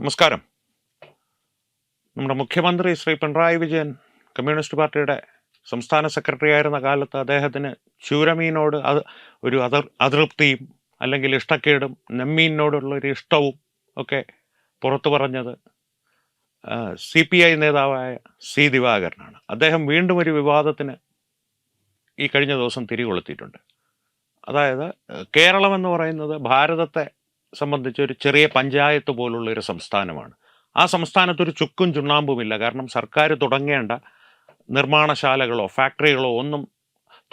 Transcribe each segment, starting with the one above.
നമസ്കാരം. നമ്മുടെ മുഖ്യമന്ത്രി ശ്രീ പിണറായി വിജയൻ കമ്മ്യൂണിസ്റ്റ് പാർട്ടിയുടെ സംസ്ഥാന സെക്രട്ടറി ആയിരുന്ന കാലത്ത് അദ്ദേഹത്തിന് ചൂരമീനോട് അത് ഒരു അതിർ അതൃപ്തിയും അല്ലെങ്കിൽ ഇഷ്ടക്കേടും നെമ്മീനോടുള്ള ഒരു ഇഷ്ടവും ഒക്കെ പുറത്തു പറഞ്ഞത് സി പി ഐ നേതാവായ സി ദിവാകരനാണ്. അദ്ദേഹം വീണ്ടും ഒരു വിവാദത്തിന് ഈ കഴിഞ്ഞ ദിവസം തിരികൊളുത്തിയിട്ടുണ്ട്. അതായത് കേരളം എന്ന് പറയുന്നത് ഭാരതത്തെ സംബന്ധിച്ച് ഒരു ചെറിയ പഞ്ചായത്ത് പോലുള്ള ഒരു സംസ്ഥാനമാണ്. ആ സംസ്ഥാനത്ത് ഒരു ചുക്കും ചുണ്ണാമ്പുമില്ല. കാരണം സർക്കാർ തുടങ്ങേണ്ട നിർമ്മാണശാലകളോ ഫാക്ടറികളോ ഒന്നും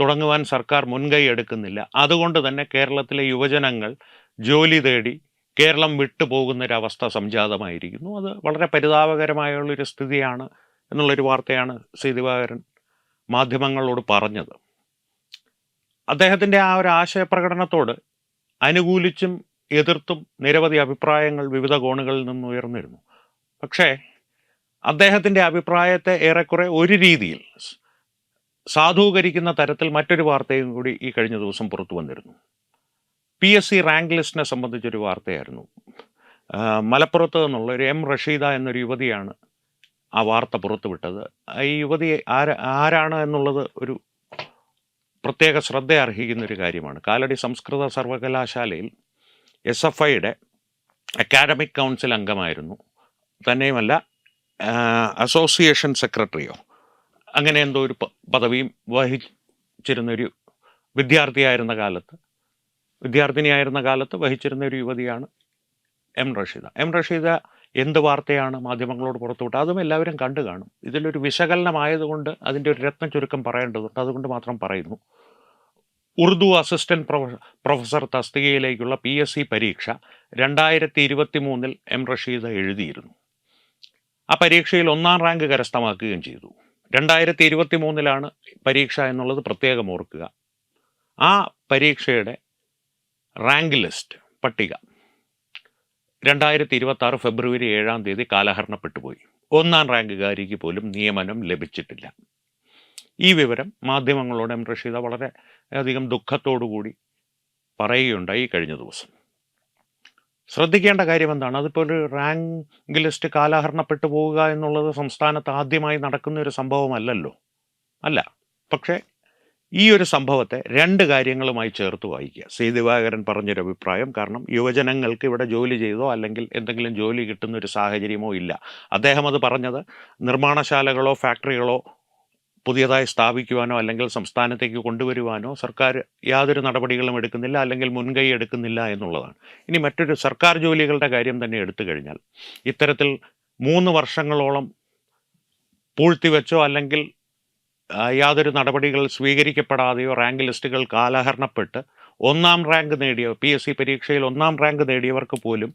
തുടങ്ങുവാൻ സർക്കാർ മുൻകൈ എടുക്കുന്നില്ല. അതുകൊണ്ട് തന്നെ കേരളത്തിലെ യുവജനങ്ങൾ ജോലി തേടി കേരളം വിട്ടുപോകുന്ന ഒരവസ്ഥ സംജാതമായിരിക്കുന്നു. അത് വളരെ പരിതാപകരമായുള്ളൊരു സ്ഥിതിയാണ് എന്നുള്ളൊരു വാർത്തയാണ് സി ദിവാകരൻ മാധ്യമങ്ങളോട് പറഞ്ഞത്. അദ്ദേഹത്തിന്റെ ആ ഒരു ആശയപ്രകടനത്തോട് അനുകൂലിച്ചും എതിർത്തും നിരവധി അഭിപ്രായങ്ങൾ വിവിധ കോണുകളിൽ നിന്ന് ഉയർന്നിരുന്നു. പക്ഷേ അദ്ദേഹത്തിന്റെ അഭിപ്രായത്തെ ഏറെക്കുറെ ഒരു രീതിയിൽ സാധൂകരിക്കുന്ന തരത്തിൽ മറ്റൊരു വാർത്തയും കൂടി ഈ കഴിഞ്ഞ ദിവസം പുറത്തു വന്നിരുന്നു. പി എസ് സി റാങ്ക് ലിസ്റ്റിനെ സംബന്ധിച്ചൊരു വാർത്തയായിരുന്നു. മലപ്പുറത്ത് നിന്നുള്ള ഒരു എം റഷീദ എന്നൊരു യുവതിയാണ് ആ വാർത്ത പുറത്തുവിട്ടത്. ഈ യുവതി ആര ആരാണ് എന്നുള്ളത് ഒരു പ്രത്യേക ശ്രദ്ധ അർഹിക്കുന്ന ഒരു കാര്യമാണ്. കാലടി സംസ്കൃത സർവകലാശാലയിൽ എസ് എഫ് ഐയുടെ അക്കാഡമിക് കൗൺസിൽ അംഗമായിരുന്നു. തന്നെയുമല്ല അസോസിയേഷൻ സെക്രട്ടറിയോ അങ്ങനെ എന്തോ ഒരു പദവിയും വഹിച്ചിരുന്നൊരു വിദ്യാർത്ഥിയായിരുന്ന കാലത്ത് വിദ്യാർത്ഥിനിയായിരുന്ന കാലത്ത് വഹിച്ചിരുന്ന ഒരു യുവതിയാണ് എം റഷീദ. എം റഷീദ എന്ത് വാർത്തയാണ് മാധ്യമങ്ങളോട് പുറത്തുവിട്ടത്? അതും എല്ലാവരും കണ്ടു കാണും. ഇതിലൊരു വിശകലനമായതുകൊണ്ട് അതിന്റെ ഒരു രത്ന ചുരുക്കം പറയേണ്ടതുണ്ട്. അതുകൊണ്ട് മാത്രം പറയുന്നു. ഉറുദു അസിസ്റ്റന്റ് പ്രൊഫസർ തസ്തികയിലേക്കുള്ള പി എസ് സി പരീക്ഷ രണ്ടായിരത്തി ഇരുപത്തി മൂന്നിൽ എം റഷീദ് എഴുതിയിരുന്നു. ആ പരീക്ഷയിൽ ഒന്നാം റാങ്ക് കരസ്ഥമാക്കുകയും ചെയ്തു. രണ്ടായിരത്തി ഇരുപത്തി മൂന്നിലാണ് പരീക്ഷ എന്നുള്ളത് പ്രത്യേകം ഓർക്കുക. ആ പരീക്ഷയുടെ റാങ്ക് ലിസ്റ്റ് പട്ടിക രണ്ടായിരത്തി ഇരുപത്തി ആറ് ഫെബ്രുവരി ഏഴാം തീയതി കാലഹരണപ്പെട്ടുപോയി. ഒന്നാം റാങ്കുകാരിക്ക് പോലും നിയമനം ലഭിച്ചിട്ടില്ല. ഈ വിവരം മാധ്യമങ്ങളോട് എം റഷീദ വളരെ അധികം ദുഃഖത്തോടുകൂടി പറയുകയുണ്ടായി കഴിഞ്ഞ ദിവസം. ശ്രദ്ധിക്കേണ്ട കാര്യം എന്താണ്? അതിപ്പോൾ ഒരു റാങ്ക് ലിസ്റ്റ് കാലഹരണപ്പെട്ടു പോവുക എന്നുള്ളത് സംസ്ഥാനത്ത് ആദ്യമായി നടക്കുന്ന ഒരു സംഭവമല്ലല്ലോ. അല്ല പക്ഷേ ഈ ഒരു സംഭവത്തെ രണ്ട് കാര്യങ്ങളുമായി ചേർത്ത് വായിക്കുക. സി ദിവാകരൻ പറഞ്ഞൊരു അഭിപ്രായം കാരണം യുവജനങ്ങൾക്ക് ഇവിടെ ജോലി ചെയ്തോ അല്ലെങ്കിൽ എന്തെങ്കിലും ജോലി കിട്ടുന്ന ഒരു സാഹചര്യമോ ഇല്ല. അദ്ദേഹം അത് പറഞ്ഞത് നിർമ്മാണശാലകളോ ഫാക്ടറികളോ പുതിയതായി സ്ഥാപിക്കുവാനോ അല്ലെങ്കിൽ സംസ്ഥാനത്തേക്ക് കൊണ്ടുവരുവാനോ സർക്കാർ യാതൊരു നടപടികളും എടുക്കുന്നില്ല അല്ലെങ്കിൽ മുൻകൈ എടുക്കുന്നില്ല എന്നുള്ളതാണ്. ഇനി മറ്റൊരു സർക്കാർ ജോലികളുടെ കാര്യം തന്നെ എടുത്തു കഴിഞ്ഞാൽ ഇത്തരത്തിൽ മൂന്ന് വർഷങ്ങളോളം പൂഴ്ത്തിവെച്ചോ അല്ലെങ്കിൽ യാതൊരു നടപടികൾ സ്വീകരിക്കപ്പെടാതെയോ റാങ്ക് ലിസ്റ്റുകൾ കാലഹരണപ്പെട്ട് ഒന്നാം റാങ്ക് നേടിയ പി എസ് സി പരീക്ഷയിൽ ഒന്നാം റാങ്ക് നേടിയവർക്ക് പോലും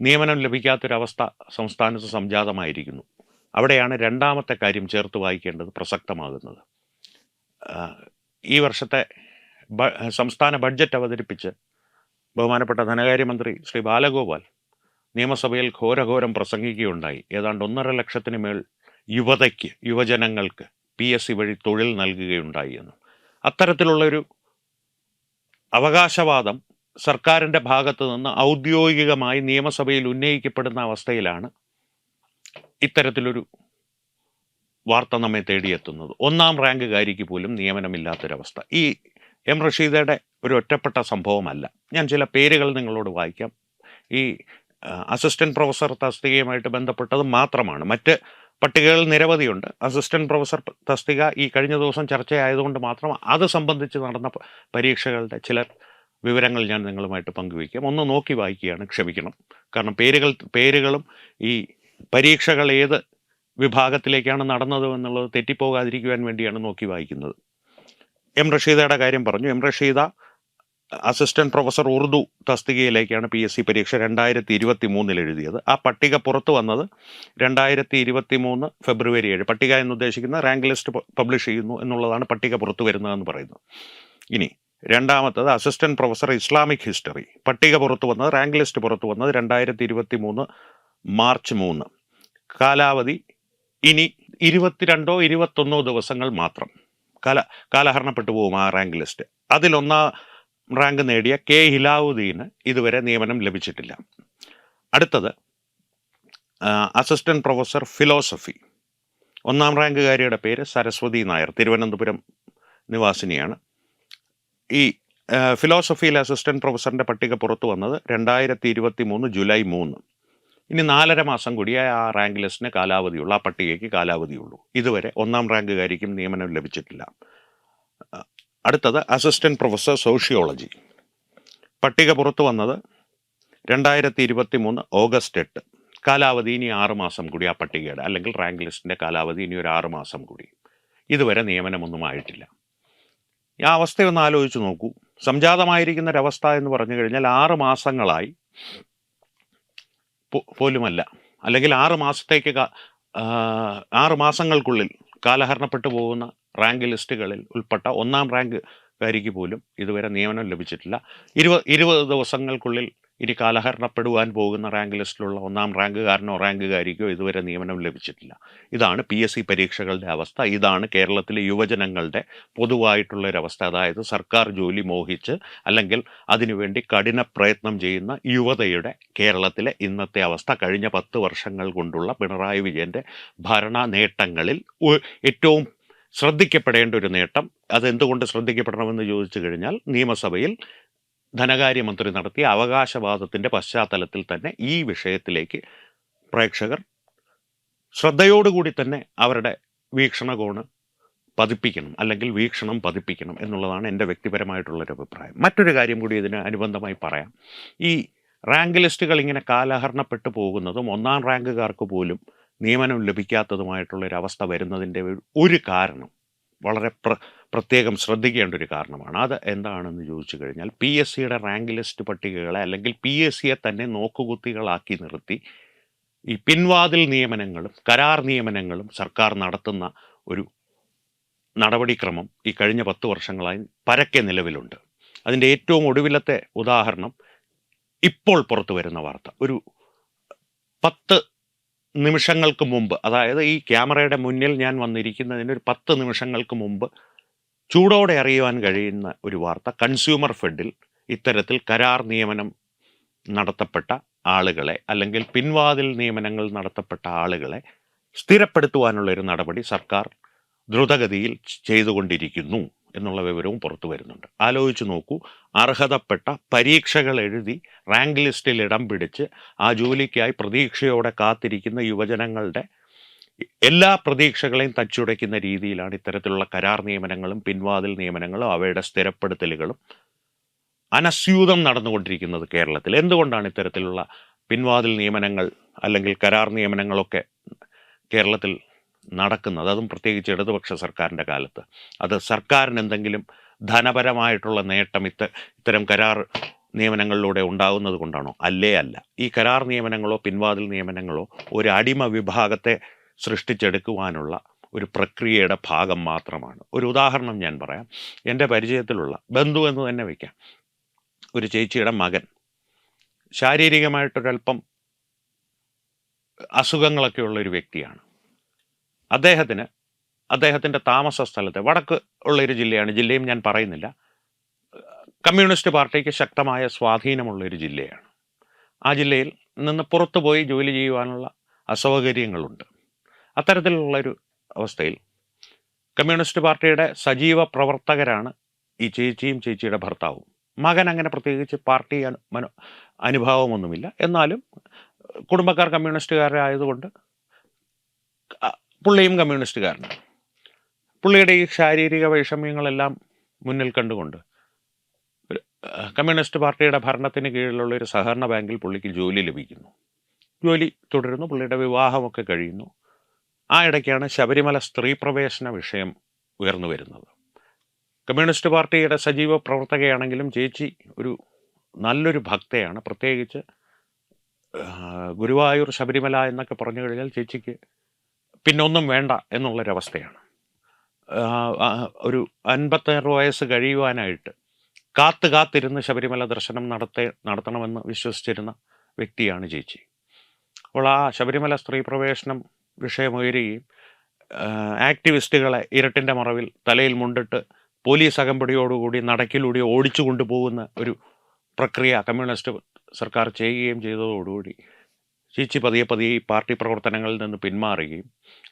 നിയമനം ലഭിക്കാത്തൊരവസ്ഥ സംസ്ഥാനത്ത് സംജാതമായിരിക്കുന്നു. അവിടെയാണ് രണ്ടാമത്തെ കാര്യം ചേർത്ത് വായിക്കേണ്ടത് പ്രസക്തമാകുന്നത്. ഈ വർഷത്തെ സംസ്ഥാന ബഡ്ജറ്റ് അവതരിപ്പിച്ച് ബഹുമാനപ്പെട്ട ധനകാര്യമന്ത്രി ശ്രീ ബാലഗോപാൽ നിയമസഭയിൽ ഘോരഘോരം പ്രസംഗിക്കുകയുണ്ടായി. ഏതാണ്ട് ഒന്നര ലക്ഷത്തിന് മേൽ യുവതയ്ക്ക് യുവജനങ്ങൾക്ക് പി എസ് സി വഴി തൊഴിൽ നൽകുകയുണ്ടായി എന്ന്. അത്തരത്തിലുള്ളൊരു അവകാശവാദം സർക്കാരിന്റെ ഭാഗത്ത് നിന്ന് ഔദ്യോഗികമായി നിയമസഭയിൽ ഉന്നയിക്കപ്പെടുന്ന അവസ്ഥയിലാണ് ഇത്തരത്തിലൊരു വാർത്ത നമ്മെ തേടിയെത്തുന്നത്. ഒന്നാം റാങ്കുകാരിക്ക് പോലും നിയമനമില്ലാത്തൊരവസ്ഥ. ഈ എം റഷീദയുടെ ഒരു ഒറ്റപ്പെട്ട സംഭവമല്ല. ഞാൻ ചില പേരുകൾ നിങ്ങളോട് വായിക്കാം. ഈ അസിസ്റ്റന്റ് പ്രൊഫസർ തസ്തികയുമായിട്ട് ബന്ധപ്പെട്ടത് മാത്രമാണ്. മറ്റ് പട്ടികകൾ നിരവധിയുണ്ട്. അസിസ്റ്റന്റ് പ്രൊഫസർ തസ്തിക ഈ കഴിഞ്ഞ ദിവസം ചർച്ചയായതുകൊണ്ട് മാത്രം അത് സംബന്ധിച്ച് നടന്ന പരീക്ഷകളുടെ ചില വിവരങ്ങൾ ഞാൻ നിങ്ങളുമായിട്ട് പങ്കുവയ്ക്കാം. ഒന്ന് നോക്കി വായിക്കുകയാണ്. ക്ഷമിക്കണം. കാരണം പേരുകൾ പേരുകളും ഈ പരീക്ഷകൾ ഏത് വിഭാഗത്തിലേക്കാണ് നടന്നത് എന്നുള്ളത് തെറ്റിപ്പോകാതിരിക്കുവാൻ വേണ്ടിയാണ് നോക്കി വായിക്കുന്നത്. എം റഷീദയുടെ കാര്യം പറഞ്ഞു. M Rasheeda assistant professor Urdu തസ്തികയിലേക്കാണ് P S C പരീക്ഷ രണ്ടായിരത്തി ഇരുപത്തി മൂന്നിൽ എഴുതിയത്. ആ പട്ടിക പുറത്തു വന്നത് രണ്ടായിരത്തി ഇരുപത്തി മൂന്ന് ഫെബ്രുവരി ഏഴ്. പട്ടിക എന്ന് ഉദ്ദേശിക്കുന്ന റാങ്ക് ലിസ്റ്റ് പബ്ലിഷ് ചെയ്യുന്നു എന്നുള്ളതാണ് പട്ടിക പുറത്തു വരുന്നതെന്ന് പറയുന്നത്. ഇനി രണ്ടാമത്തത് അസിസ്റ്റന്റ് പ്രൊഫസർ ഇസ്ലാമിക് ഹിസ്റ്ററി. പട്ടിക പുറത്തു വന്നത് റാങ്ക് ലിസ്റ്റ് പുറത്തു വന്നത് രണ്ടായിരത്തി ഇരുപത്തി മൂന്ന് മാർച്ച് മൂന്ന്. കാലാവധി ഇനി ഇരുപത്തിരണ്ടോ ഇരുപത്തൊന്നോ ദിവസങ്ങൾ മാത്രം. കല കാലഹരണപ്പെട്ടു പോകും ആ റാങ്ക് ലിസ്റ്റ്. അതിലൊന്നാം റാങ്ക് നേടിയ കെ ഹിലാവുദ്ദീന് ഇതുവരെ നിയമനം ലഭിച്ചിട്ടില്ല. അടുത്തത് അസിസ്റ്റന്റ് പ്രൊഫസർ ഫിലോസഫി. ഒന്നാം റാങ്കുകാരിയുടെ പേര് സരസ്വതി നായർ തിരുവനന്തപുരം നിവാസിനിയാണ്. ഈ ഫിലോസഫിയിലെ അസിസ്റ്റന്റ് പ്രൊഫസറിന്റെ പട്ടിക പുറത്തു വന്നത് രണ്ടായിരത്തി ഇരുപത്തി മൂന്ന് ജൂലൈ മൂന്ന്. ഇനി നാലര മാസം കൂടിയേ ആ റാങ്ക് ലിസ്റ്റിന് കാലാവധിയുള്ളൂ ആ പട്ടികയ്ക്ക് കാലാവധിയുള്ളൂ. ഇതുവരെ ഒന്നാം റാങ്കുകാരിക്കും നിയമനം ലഭിച്ചിട്ടില്ല. അടുത്തത് അസിസ്റ്റന്റ് പ്രൊഫസർ സോഷ്യോളജി. പട്ടിക പുറത്തു വന്നത് രണ്ടായിരത്തി ഇരുപത്തി മൂന്ന് ഓഗസ്റ്റ് എട്ട്. കാലാവധി ഇനി ആറ് മാസം കൂടി ആ പട്ടികയുടെ അല്ലെങ്കിൽ റാങ്ക് ലിസ്റ്റിന്റെ കാലാവധി ഇനി ഒരു ആറ് മാസം കൂടി. ഇതുവരെ നിയമനമൊന്നും ആയിട്ടില്ല. ആ അവസ്ഥയൊന്ന് ആലോചിച്ച് നോക്കൂ. സംജാതമായിരിക്കുന്ന ഒരവസ്ഥ എന്ന് പറഞ്ഞു കഴിഞ്ഞാൽ ആറ് മാസങ്ങളായി പോലുമല്ല. അല്ലെങ്കിൽ ആറ് മാസത്തേക്ക് ആറ് മാസങ്ങൾക്കുള്ളിൽ കാലഹരണപ്പെട്ടു പോകുന്ന റാങ്ക് ലിസ്റ്റുകളിൽ ഉൾപ്പെട്ട ഒന്നാം റാങ്ക് കാരിക്ക് പോലും ഇതുവരെ നിയമനം ലഭിച്ചിട്ടില്ല. ഇരുപത് ഇരുപത് ദിവസങ്ങൾക്കുള്ളിൽ ഇനി കാലഹരണപ്പെടുവാൻ പോകുന്ന റാങ്ക് ലിസ്റ്റിലുള്ള ഒന്നാം റാങ്കുകാരനോ റാങ്കുകാരിക്കോ ഇതുവരെ നിയമനം ലഭിച്ചിട്ടില്ല. ഇതാണ് പി എസ് സി പരീക്ഷകളുടെ അവസ്ഥ. ഇതാണ് കേരളത്തിലെ യുവജനങ്ങളുടെ പൊതുവായിട്ടുള്ളൊരവസ്ഥ. അതായത് സർക്കാർ ജോലി മോഹിച്ച് അല്ലെങ്കിൽ അതിനുവേണ്ടി കഠിന പ്രയത്നം ചെയ്യുന്ന യുവതയുടെ കേരളത്തിലെ ഇന്നത്തെ അവസ്ഥ കഴിഞ്ഞ പത്ത് വർഷങ്ങൾ കൊണ്ടുള്ള പിണറായി വിജയന്റെ ഭരണ നേട്ടങ്ങളിൽ ഏറ്റവും ശ്രദ്ധിക്കപ്പെടേണ്ട ഒരു നേട്ടം. അതെന്തുകൊണ്ട് ശ്രദ്ധിക്കപ്പെടണമെന്ന് ചോദിച്ചു കഴിഞ്ഞാൽ നിയമസഭയിൽ ധനകാര്യമന്ത്രി നടത്തിയ അവകാശവാദത്തിന്റെ പശ്ചാത്തലത്തിൽ തന്നെ ഈ വിഷയത്തിലേക്ക് പ്രേക്ഷകർ ശ്രദ്ധയോടുകൂടി തന്നെ അവരുടെ വീക്ഷണകോണ് പതിപ്പിക്കണം അല്ലെങ്കിൽ വീക്ഷണം പതിപ്പിക്കണം എന്നുള്ളതാണ് എന്റെ വ്യക്തിപരമായിട്ടുള്ളൊരു അഭിപ്രായം. മറ്റൊരു കാര്യം കൂടി ഇതിന് അനുബന്ധമായി പറയാം. ഈ റാങ്ക് ലിസ്റ്റുകൾ ഇങ്ങനെ കാലഹരണപ്പെട്ടു പോകുന്നതും ഒന്നാം റാങ്കുകാർക്ക് പോലും നിയമനം ലഭിക്കാത്തതുമായിട്ടുള്ളൊരവസ്ഥ വരുന്നതിന്റെ ഒരു കാരണം വളരെ പ്ര പ്രത്യേകം ശ്രദ്ധിക്കേണ്ട ഒരു കാരണമാണ്. അത് എന്താണെന്ന് ചോദിച്ചു കഴിഞ്ഞാൽ പി എസ് സിയുടെ റാങ്ക് ലിസ്റ്റ് പട്ടികകളെ അല്ലെങ്കിൽ പി എസ് സിയെ തന്നെ നോക്കുകുത്തികളാക്കി നിർത്തി ഈ പിൻവാതിൽ നിയമനങ്ങളും കരാർ നിയമനങ്ങളും സർക്കാർ നടത്തുന്ന ഒരു നടപടിക്രമം ഈ കഴിഞ്ഞ പത്ത് വർഷങ്ങളായി പരക്കെ നിലവിലുണ്ട്. അതിന്റെ ഏറ്റവും ഒടുവിലത്തെ ഉദാഹരണം ഇപ്പോൾ പുറത്തു വരുന്ന വാർത്ത. ഒരു പത്ത് നിമിഷങ്ങൾക്ക് മുമ്പ് അതായത് ഈ ക്യാമറയുടെ മുന്നിൽ ഞാൻ വന്നിരിക്കുന്നതിന് ഒരു പത്ത് നിമിഷങ്ങൾക്ക് മുമ്പ് ചൂടോടെ അറിയുവാൻ കഴിയുന്ന ഒരു വാർത്ത. കൺസ്യൂമർ ഫെഡിൽ ഇത്തരത്തിൽ കരാർ നിയമനം നടത്തപ്പെട്ട ആളുകളെ അല്ലെങ്കിൽ പിൻവാതിൽ നിയമനങ്ങൾ നടത്തപ്പെട്ട ആളുകളെ സ്ഥിരപ്പെടുത്തുവാനുള്ള ഒരു നടപടി സർക്കാർ ദ്രുതഗതിയിൽ ചെയ്തുകൊണ്ടിരിക്കുന്നു എന്നുള്ള വിവരവും പുറത്തു വരുന്നുണ്ട്. ആലോചിച്ച് നോക്കൂ അർഹതപ്പെട്ട പരീക്ഷകൾ എഴുതി റാങ്ക് ലിസ്റ്റിൽ ഇടം പിടിച്ച് ആ ജോലിക്കായി പ്രതീക്ഷയോടെ കാത്തിരിക്കുന്ന യുവജനങ്ങളുടെ എല്ലാ പ്രതീക്ഷകളെയും തച്ചുടയ്ക്കുന്ന രീതിയിലാണ് ഇത്തരത്തിലുള്ള കരാർ നിയമനങ്ങളും പിൻവാതിൽ നിയമനങ്ങളും അവയുടെ സ്ഥിരപ്പെടുത്തലുകളും അനസ്യൂതം നടന്നുകൊണ്ടിരിക്കുന്നത് കേരളത്തിൽ. എന്തുകൊണ്ടാണ് ഇത്തരത്തിലുള്ള പിൻവാതിൽ നിയമനങ്ങൾ അല്ലെങ്കിൽ കരാർ നിയമനങ്ങളൊക്കെ കേരളത്തിൽ നടക്കുന്നത്? അതും പ്രത്യേകിച്ച് ഇടതുപക്ഷ സർക്കാരിന്റെ കാലത്ത്. അത് സർക്കാരിന് എന്തെങ്കിലും ധനപരമായിട്ടുള്ള നേട്ടം ഇത്ത ഇത്തരം കരാർ നിയമനങ്ങളിലൂടെ ഉണ്ടാകുന്നത് കൊണ്ടാണോ? അല്ലേ അല്ല. ഈ കരാർ നിയമനങ്ങളോ പിൻവാതിൽ നിയമനങ്ങളോ ഒരു അടിമ വിഭാഗത്തെ സൃഷ്ടിച്ചെടുക്കുവാനുള്ള ഒരു പ്രക്രിയയുടെ ഭാഗം മാത്രമാണ്. ഒരു ഉദാഹരണം ഞാൻ പറയാം. എന്റെ പരിചയത്തിലുള്ള ബന്ധു എന്ന് തന്നെ വയ്ക്കാം ഒരു ചേച്ചിയുടെ മകൻ. ശാരീരികമായിട്ടൊരല്പം അസുഖങ്ങളൊക്കെ ഉള്ള ഒരു വ്യക്തിയാണ്. അദ്ദേഹത്തിന് അദ്ദേഹത്തിന്റെ താമസ സ്ഥലത്തെ വടക്ക് ഉള്ള ഒരു ജില്ലയാണ് ജില്ലയും ഞാൻ പറയുന്നില്ല. കമ്മ്യൂണിസ്റ്റ് പാർട്ടിക്ക് ശക്തമായ സ്വാധീനമുള്ള ഒരു ജില്ലയാണ്. ആ ജില്ലയിൽ നിന്ന് പുറത്തു പോയി ജോലി ചെയ്യുവാനുള്ള അസൗകര്യങ്ങളുണ്ട്. അത്തരത്തിലുള്ള ഒരു അവസ്ഥയിൽ കമ്മ്യൂണിസ്റ്റ് പാർട്ടിയുടെ സജീവ പ്രവർത്തകരാണ് ഈ ചേച്ചിയും ചേച്ചിയുടെ ഭർത്താവും. മകൻ അങ്ങനെ പ്രത്യേകിച്ച് പാർട്ടി അനു അനുഭാവമൊന്നുമില്ല. എന്നാലും കുടുംബക്കാർ കമ്മ്യൂണിസ്റ്റുകാരായതുകൊണ്ട് പുള്ളിയും കമ്മ്യൂണിസ്റ്റുകാരനാണ്. പുള്ളിയുടെ ഈ ശാരീരിക വൈഷമ്യങ്ങളെല്ലാം മുന്നിൽ കണ്ടുകൊണ്ട് കമ്മ്യൂണിസ്റ്റ് പാർട്ടിയുടെ ഭരണത്തിന് കീഴിലുള്ള ഒരു സഹകരണ ബാങ്കിൽ പുള്ളിക്ക് ജോലി ലഭിക്കുന്നു. ജോലി തുടരുന്നു പുള്ളിയുടെ വിവാഹമൊക്കെ കഴിയുന്നു. ആ ഇടയ്ക്കാണ് ശബരിമല സ്ത്രീ പ്രവേശന വിഷയം ഉയർന്നു വരുന്നത്. കമ്മ്യൂണിസ്റ്റ് പാർട്ടിയുടെ സജീവ പ്രവർത്തകയാണെങ്കിലും ചേച്ചി ഒരു നല്ലൊരു ഭക്തയാണ്. പ്രത്യേകിച്ച് ഗുരുവായൂർ ശബരിമല എന്നൊക്കെ പറഞ്ഞു കഴിഞ്ഞാൽ ചേച്ചിക്ക് പിന്നൊന്നും വേണ്ട എന്നുള്ളൊരവസ്ഥയാണ്. ഒരു അൻപത്താറ് വയസ്സ് കഴിയുവാനായിട്ട് കാത്ത് കാത്തിരുന്ന് ശബരിമല ദർശനം നടത്തേ നടത്തണമെന്ന് വിശ്വസിച്ചിരുന്ന വ്യക്തിയാണ് ചേച്ചി. അപ്പോൾ ആ ശബരിമല സ്ത്രീ പ്രവേശനം വിഷയമുയരുകയും ആക്ടിവിസ്റ്റുകളെ ഇരട്ടിന്റെ മറവിൽ തലയിൽ മുണ്ടിട്ട് പോലീസ് അകമ്പടിയോടുകൂടി നടക്കിലൂടെ ഓടിച്ചു കൊണ്ടുപോകുന്ന ഒരു പ്രക്രിയ കമ്മ്യൂണിസ്റ്റ് സർക്കാർ ചെയ്യുകയും ചെയ്തതോടുകൂടി ചേച്ചി പതിയെ പതിയെ ഈ പാർട്ടി പ്രവർത്തനങ്ങളിൽ നിന്ന് പിന്മാറുകയും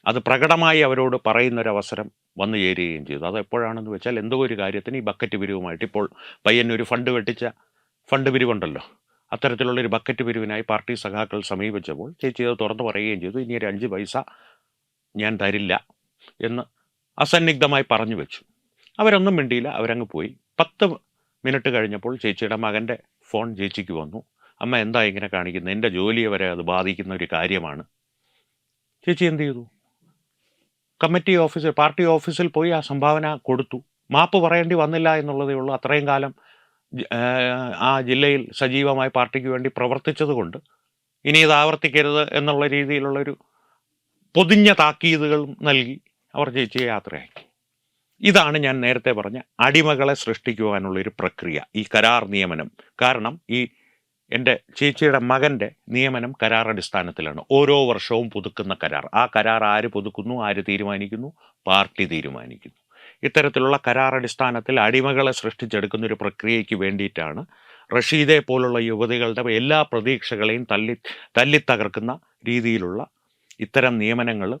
അത് പ്രകടമായി അവരോട് പറയുന്നൊരവസരം വന്നു ചേരുകയും ചെയ്തു. അത് എപ്പോഴാണെന്ന് വെച്ചാൽ എന്തോ ഒരു കാര്യത്തിന് ഈ ബക്കറ്റ് പിരിവുമായിട്ട് ഇപ്പോൾ പയ്യന്നൊരു ഫണ്ട് വെട്ടിച്ച ഫണ്ട് പിരിവുണ്ടല്ലോ. അത്തരത്തിലുള്ളൊരു ബക്കറ്റ് പിരിവിനായി പാർട്ടി സഖാക്കൾ സമീപിച്ചപ്പോൾ ചേച്ചി അത് തുറന്നു പറയുകയും ചെയ്തു ഇനി ഒരു അഞ്ച് പൈസ ഞാൻ തരില്ല എന്ന് അസന്നിഗ്ധമായി പറഞ്ഞു വെച്ചു. അവരൊന്നും മിണ്ടിയില്ല അവരങ്ങ് പോയി. പത്ത് മിനിറ്റ് കഴിഞ്ഞപ്പോൾ ചേച്ചിയുടെ മകന്റെ ഫോൺ ചേച്ചിക്ക് വന്നു. അമ്മ എന്താ ഇങ്ങനെ കാണിക്കുന്നത് എന്റെ ജോലിയെ വരെ അത് ബാധിക്കുന്ന ഒരു കാര്യമാണ്. ചേച്ചി എന്ത് ചെയ്തു? കമ്മിറ്റി ഓഫീസിൽ പാർട്ടി ഓഫീസിൽ പോയി ആ സംഭാവന കൊടുത്തു. മാപ്പ് പറയേണ്ടി വന്നില്ല എന്നുള്ളതേ ഉള്ളൂ. അത്രയും കാലം ആ ജില്ലയിൽ സജീവമായി പാർട്ടിക്ക് വേണ്ടി പ്രവർത്തിച്ചതുകൊണ്ട് ഇനി ഇത് ആവർത്തിക്കരുത് എന്നുള്ള രീതിയിലുള്ളൊരു പൊതിഞ്ഞ താക്കീതുകളും നൽകി അവർ ചേച്ചിയെ യാത്രയാക്കി. ഇതാണ് ഞാൻ നേരത്തെ പറഞ്ഞ അടിമകളെ സൃഷ്ടിക്കുവാനുള്ളൊരു പ്രക്രിയ ഈ കരാർ നിയമനം. കാരണം ഈ എന്റെ ചേച്ചിയുടെ മകന്റെ നിയമനം കരാർ അടിസ്ഥാനത്തിലാണ്. ഓരോ വർഷവും പുതുക്കുന്ന കരാർ. ആ കരാർ ആര് പുതുക്കുന്നു ആര് തീരുമാനിക്കുന്നു? പാർട്ടി തീരുമാനിക്കുന്നു. ഇത്തരത്തിലുള്ള കരാർ അടിസ്ഥാനത്തിൽ അടിമകളെ സൃഷ്ടിച്ചെടുക്കുന്ന ഒരു പ്രക്രിയയ്ക്ക് വേണ്ടിയിട്ടാണ് റഷീദെ പോലുള്ള യുവതികളുടെ എല്ലാ പ്രതീക്ഷകളെയും തല്ലി തല്ലിത്തകർക്കുന്ന രീതിയിലുള്ള ഇത്തരം നിയമനങ്ങൾ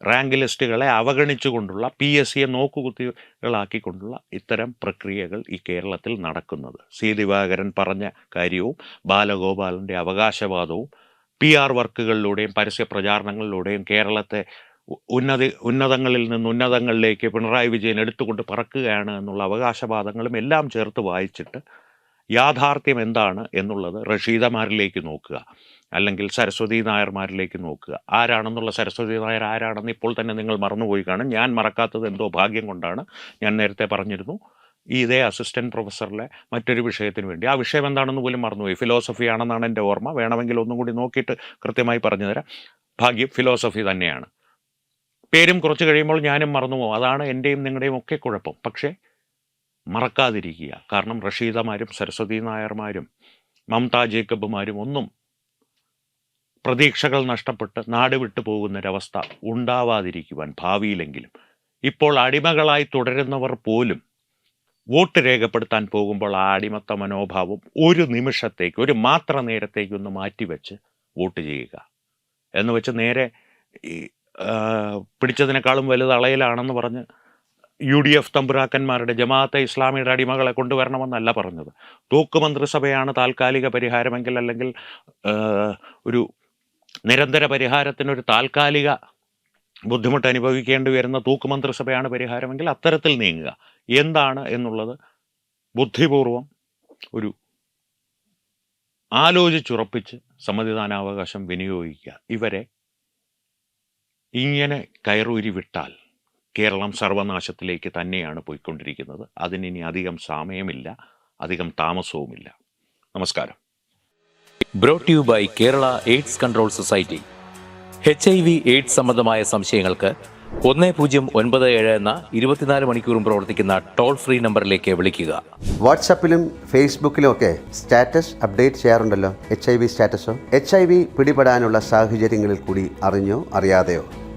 റാങ്ക് ലിസ്റ്റുകളെ അവഗണിച്ചുകൊണ്ടുള്ള പി എസ് സിയെ നോക്കുകുത്തികളാക്കിക്കൊണ്ടുള്ള ഇത്തരം പ്രക്രിയകൾ ഈ കേരളത്തിൽ നടക്കുന്നത്. സി ദിവാകരൻ പറഞ്ഞ കാര്യവും ബാലഗോപാലന്റെ അവകാശവാദവും പി ആർ വർക്കുകളിലൂടെയും പരസ്യ പ്രചാരണങ്ങളിലൂടെയും കേരളത്തെ ഉന്നതി ഉന്നതങ്ങളിൽ നിന്ന് ഉന്നതങ്ങളിലേക്ക് പിണറായി വിജയൻ എടുത്തുകൊണ്ട് പറക്കുകയാണ് എന്നുള്ള അവകാശവാദങ്ങളും എല്ലാം ചേർത്ത് വായിച്ചിട്ട് യാഥാർത്ഥ്യം എന്താണ് എന്നുള്ളത് റഷീദമാരിലേക്ക് നോക്കുക. അല്ലെങ്കിൽ സരസ്വതി നായർമാരിലേക്ക് നോക്കുക. ആരാണെന്നുള്ള സരസ്വതി നായർ ആരാണെന്ന് ഇപ്പോൾ തന്നെ നിങ്ങൾ മറന്നുപോയി കാണും. ഞാൻ മറക്കാത്തത് എന്തോ ഭാഗ്യം കൊണ്ടാണ്. ഞാൻ നേരത്തെ പറഞ്ഞിരുന്നു. ഈ ഇതേ അസിസ്റ്റന്റ് പ്രൊഫസറിലെ മറ്റൊരു വിഷയത്തിന് വേണ്ടി. ആ വിഷയം എന്താണെന്ന് പോലും മറന്നുപോയി. ഫിലോസഫി ആണെന്നാണ് എന്റെ ഓർമ്മ. വേണമെങ്കിൽ ഒന്നും കൂടി നോക്കിയിട്ട് കൃത്യമായി പറഞ്ഞുതരാം. ഭാഗ്യം ഫിലോസഫി തന്നെയാണ്. പേരും കുറച്ച് കഴിയുമ്പോൾ ഞാനും മറന്നുപോകും അതാണ് എന്റെയും നിങ്ങളുടെയും ഒക്കെ കുഴപ്പം. പക്ഷേ മറക്കാതിരിക്കുക. കാരണം റഷീദമാരും സരസ്വതി നായർമാരും മമത ജേക്കബുമാരും ഒന്നും പ്രതീക്ഷകൾ നഷ്ടപ്പെട്ട് നാട് വിട്ടു പോകുന്നൊരവസ്ഥ ഉണ്ടാവാതിരിക്കുവാൻ ഭാവിയിലെങ്കിലും. ഇപ്പോൾ അടിമകളായി തുടരുന്നവർ പോലും വോട്ട് രേഖപ്പെടുത്താൻ പോകുമ്പോൾ ആ അടിമത്ത മനോഭാവം ഒരു നിമിഷത്തേക്ക് ഒരു മാത്ര നേരത്തേക്കൊന്ന് മാറ്റിവെച്ച് വോട്ട് ചെയ്യുക. എന്ന് വെച്ച് നേരെ പിടിച്ചതിനേക്കാളും വലുത് അളയിലാണെന്ന് പറഞ്ഞ് യു ഡി എഫ് തമ്പുരാക്കന്മാരുടെ ജമാഅത്തെ ഇസ്ലാമിയുടെ അടിമകളെ കൊണ്ടുവരണമെന്നല്ല പറഞ്ഞത്. തൂക്ക് മന്ത്രിസഭയാണ് താൽക്കാലിക പരിഹാരമെങ്കിൽ അല്ലെങ്കിൽ ഒരു നിരന്തര പരിഹാരത്തിനൊരു താൽക്കാലിക ബുദ്ധിമുട്ട് അനുഭവിക്കേണ്ടി വരുന്ന തൂക്ക് മന്ത്രിസഭയാണ് പരിഹാരമെങ്കിൽ അത്തരത്തിൽ നീങ്ങുക. എന്താണ് എന്നുള്ളത് ബുദ്ധിപൂർവം ഒരു ആലോചിച്ചുറപ്പിച്ച് സമ്മതിദാനാവകാശം വിനിയോഗിക്കുക. ഇവരെ ഇങ്ങനെ കയറൂരി വിട്ടാൽ കേരളം സർവനാശത്തിലേക്ക് തന്നെയാണ് പോയിക്കൊണ്ടിരിക്കുന്നത്. അതിനിനി അധികം സമയമില്ല അധികം താമസവുമില്ല. നമസ്കാരം. Brought you by Kerala AIDS control society H I V AIDS സംബന്ധമായ സംശയങ്ങൾക്ക് ഒന്ന് പൂജ്യം ഒൻപത് ഏഴ് എന്ന ഇരുപത്തിനാല് മണിക്കൂറും പ്രവർത്തിക്കുന്ന ടോൾ ഫ്രീ നമ്പറിലേക്ക് വിളിക്കുക. വാട്സാപ്പിലും ഫേസ്ബുക്കിലും ഒക്കെ സ്റ്റാറ്റസ് അപ്ഡേറ്റ് ചെയ്യാറുണ്ടല്ലോ? എച്ച് ഐ വി സ്റ്റാറ്റസോ? എച്ച് ഐ വി പിടിപെടാനുള്ള സാഹചര്യങ്ങളിൽ കൂടി അറിഞ്ഞോ അറിയാതെയോ?